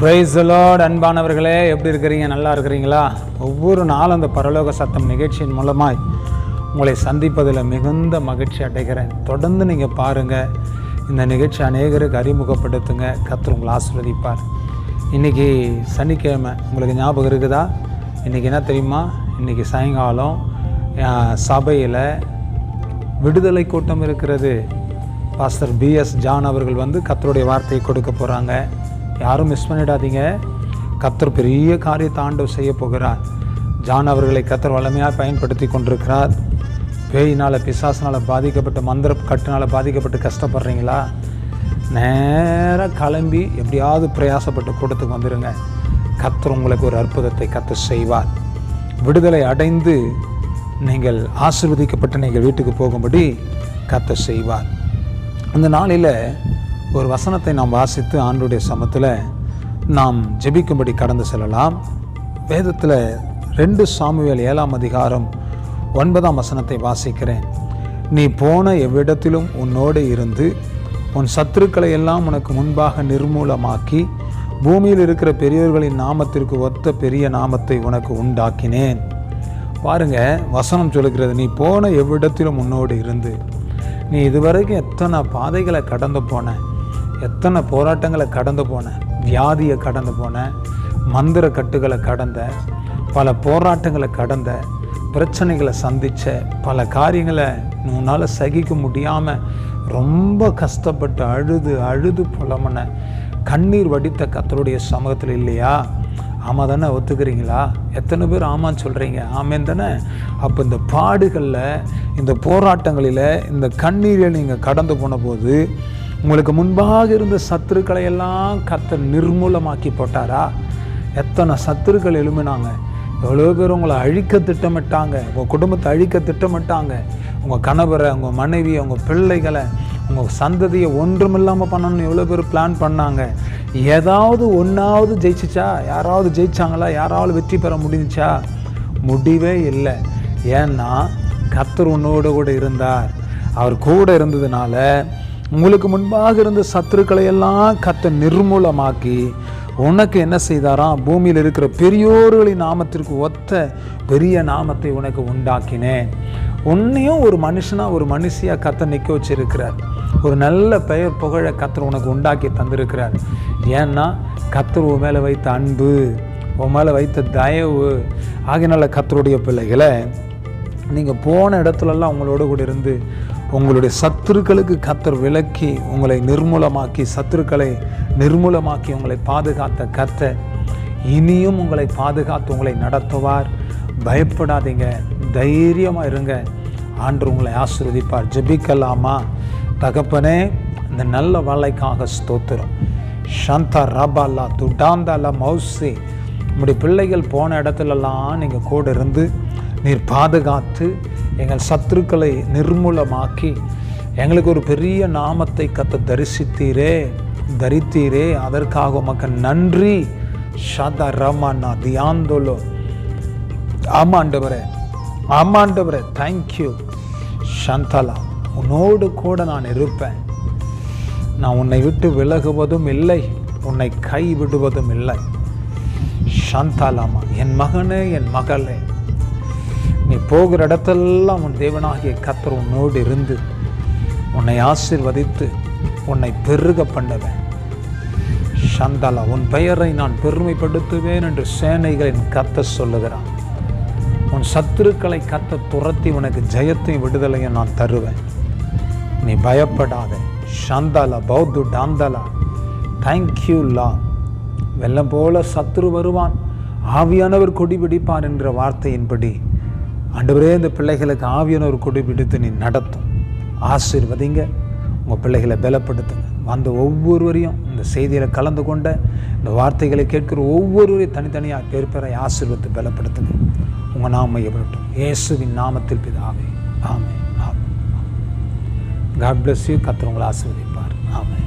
Price Lord அன்பானவர்களே. எப்படி இருக்கிறீங்க? நல்லா இருக்கிறீங்களா? ஒவ்வொரு நாளும் அந்த பரலோக சத்தம் நிகழ்ச்சியின் மூலமாய் உங்களை சந்திப்பதில் மிகுந்த மகிழ்ச்சி அடைகிறேன். தொடர்ந்து நீங்கள் பாருங்கள் இந்த நிகழ்ச்சி அநேகருக்கு அறிமுகப்படுத்துங்க. கத்தர் உங்களை ஆஸ்வதிப்பார் இன்றைக்கி சனிக்கிழமை. உங்களுக்கு ஞாபகம் இருக்குதா? இன்றைக்கி என்ன தெரியுமா? இன்றைக்கி சாயங்காலம் சபையில் விடுதலை கூட்டம் இருக்கிறது. பாஸ்டர் பிஎஸ் ஜான் அவர்கள் வந்து கத்தருடைய வார்த்தையை கொடுக்க போகிறாங்க யாரும் மிஸ் பண்ணிடாதீங்க. கத்தர் பெரிய காரியத்தை ஆண்டவர் செய்ய போகிறார். ஜான் அவர்களை கத்தர் வளமையாக பயன்படுத்தி கொண்டிருக்கிறார். பேயினால் பிசாசினால் பாதிக்கப்பட்ட மந்திர கட்டினால் பாதிக்கப்பட்டு கஷ்டப்படுறீங்களா? நேராக கிளம்பி எப்படியாவது பிரயாசப்பட்டு கூட்டத்துக்கு வந்துடுங்க கத்தர் உங்களுக்கு ஒரு அற்புதத்தை கத்தர் செய்வார். விடுதலை அடைந்து நீங்கள் ஆசிர்வதிக்கப்பட்டு நீங்கள் வீட்டுக்கு போகும்படி கத்தர் செய்வார். அந்த நாளில் ஒரு வசனத்தை நாம் வாசித்து ஆண்டுடைய சமத்தில் நாம் ஜெபிக்கும்படி கடந்து செல்லலாம். வேதத்தில் ரெண்டு சாமுவேல் ஏழாம் அதிகாரம் ஒன்பதாம் வசனத்தை வாசிக்கிறேன். நீ போன எவ்விடத்திலும் உன்னோடு இருந்து உன் சத்துருக்களை எல்லாம் உனக்கு முன்பாக நிர்மூலமாக்கி பூமியில் இருக்கிற பெரியோர்களின் நாமத்திற்கு ஒத்த பெரிய நாமத்தை உனக்கு உண்டாக்கினேன். பாருங்க வசனம் சொல்லுகிறது நீ போன எவ்விடத்திலும் உன்னோடு இருந்து. நீ இதுவரைக்கும் எத்தனை பாதைகளை கடந்து போன? எத்தனை போராட்டங்களை கடந்து போனேன் வியாதியை கடந்து போன மந்திர கட்டுகளை கடந்த பல போராட்டங்களை கடந்த பிரச்சனைகளை சந்தித்த பல காரியங்களை உன்னால் சகிக்க முடியாமல் ரொம்ப கஷ்டப்பட்டு அழுது அழுது புலமன கண்ணீர் வடித்த கத்தருடைய சமூகத்தில் இல்லையா? ஆமாம் தானே ஒத்துக்கிறீங்களா? எத்தனை பேர் ஆமான்னு சொல்கிறீங்க ஆமேன் தானே? அப்போ இந்த பாடுகளில் இந்த போராட்டங்களில் இந்த கண்ணீரை நீங்கள் கடந்து போன போது உங்களுக்கு முன்பாக இருந்த சத்துருக்களை எல்லாம் கத்த நிர்மூலமாக்கி போட்டாரா? எத்தனை சத்துருக்கள் எழுமினாங்க எவ்வளோ பேர் உங்களை அழிக்க திட்டமிட்டாங்க? உங்கள் குடும்பத்தை அழிக்க திட்டமிட்டாங்க? உங்கள் கணவரை உங்கள் மனைவி உங்கள் பிள்ளைகளை உங்கள் சந்ததியை ஒன்றுமில்லாமல் பண்ணணும்னு எவ்வளோ பேர் பிளான் பண்ணாங்க? ஏதாவது ஒன்றாவது ஜெயிச்சிச்சா? யாராவது ஜெயிச்சாங்களா? யாராவது வெற்றி பெற முடிஞ்சிச்சா? முடிவே இல்லை. ஏன்னா கத்தர் உன்னோடு கூட இருந்தார். அவர் கூட இருந்ததுனால உங்களுக்கு முன்பாக இருந்த சத்துருக்களை எல்லாம் கத்த நிர்மூலமாக்கி உனக்கு என்ன செய்தாராம்? பூமியில் இருக்கிற பெரியோர்களின் நாமத்திற்கு ஒத்த பெரிய நாமத்தை உனக்கு உண்டாக்கினேன். உன்னையும் ஒரு மனுஷனாக ஒரு மனுஷியாக கத்த நிற்க வச்சிருக்கிறார். ஒரு நல்ல பெயர் புகழ கத்தர் உனக்கு உண்டாக்கி தந்திருக்கிறார். ஏன்னா கத்தர் உன் மேலே வைத்த அன்பு உன் மேலே வைத்த தயவு ஆகினால கத்தருடைய பிள்ளைகளை நீங்கள் போன இடத்துலலாம் உங்களோட கூட இருந்து உங்களுடைய சத்துருக்களுக்கு கத்தர் விளக்கி உங்களை நிர்மூலமாக்கி சத்துருக்களை நிர்மூலமாக்கி உங்களை பாதுகாத்த கர்த்தர் இனியும் உங்களை பாதுகாத்து உங்களை நடத்துவார். பயப்படாதீங்க தைரியமாக இருங்க. ஆண்டு உங்களை ஆசிர்வதிப்பார். ஜெபிக்கலாமா? தகப்பனே இந்த நல்ல வேலைக்காக ஸ்தோத்திரம். ஷந்தா ரபாலா துடாந்தாலா மௌசி. நம்முடைய பிள்ளைகள் போன இடத்துலலாம் நீங்கள் கூட இருந்து நீர் பாதுகாத்து எங்கள் சத்துருக்களை நிர்மூலமாக்கி எங்களுக்கு ஒரு பெரிய நாமத்தை கத்த தரிசித்தீரே தரித்தீரே. அதற்காக உமக்கு நன்றி. ஷதா ரமண்ணா தியாந்தோலோ. ஆமாண்டவரே ஆமாண்டவரே தேங்க்யூ சந்தலா உன்னோடு கூட நான் இருப்பேன். நான் உன்னை விட்டு விலகுவதும் இல்லை உன்னை கைவிடுவதும் இல்லை. சாந்தாலாமா என் மகனே என் மகளே. நீ போகிற இடத்தெல்லாம் உன் தேவனாகிய கத்தர் உன்னோடு இருந்து உன்னை ஆசிர்வதித்து உன்னை பெருக பண்ணுவேன் சந்தாலா உன் பெயரை நான் பெருமைப்படுத்துவேன் என்று சேனைகளின் கத்த சொல்லுகிறான் உன் சத்துருக்களை கத்த துரத்தி உனக்கு ஜெயத்தையும் விடுதலையும் நான் தருவேன். நீ பயப்படாத. ஷந்தாலா பௌத்து டாந்தலா தேங்க்யூ லா வெள்ளம் போல சத்துரு வருவான். ஆவியானவர் கொடி பிடிப்பான் என்ற வார்த்தையின்படி ஆண்டவரே இந்த பிள்ளைகளுக்கு ஆவியானவர் கொடி பிடித்து நீ நடத்தும். ஆசீர்வதிங்க. உங்கள் பிள்ளைகளை பலப்படுத்துங்க. வந்த ஒவ்வொருவரையும் இந்த செய்தியில் கலந்து கொண்ட இந்த வார்த்தைகளை கேட்கிற ஒவ்வொருவரையும் தனித்தனியாக பேர் பேரை ஆசீர்வத்து பலப்படுத்துங்க. உங்கள் நாம மையப்படட்டும் இயேசுவின் நாமத்தில் பிதாவே. ஆமே ஆமே காட் பிளஸ் யூ கத்திரவங்களை ஆசீர்வதிப்பார். ஆமே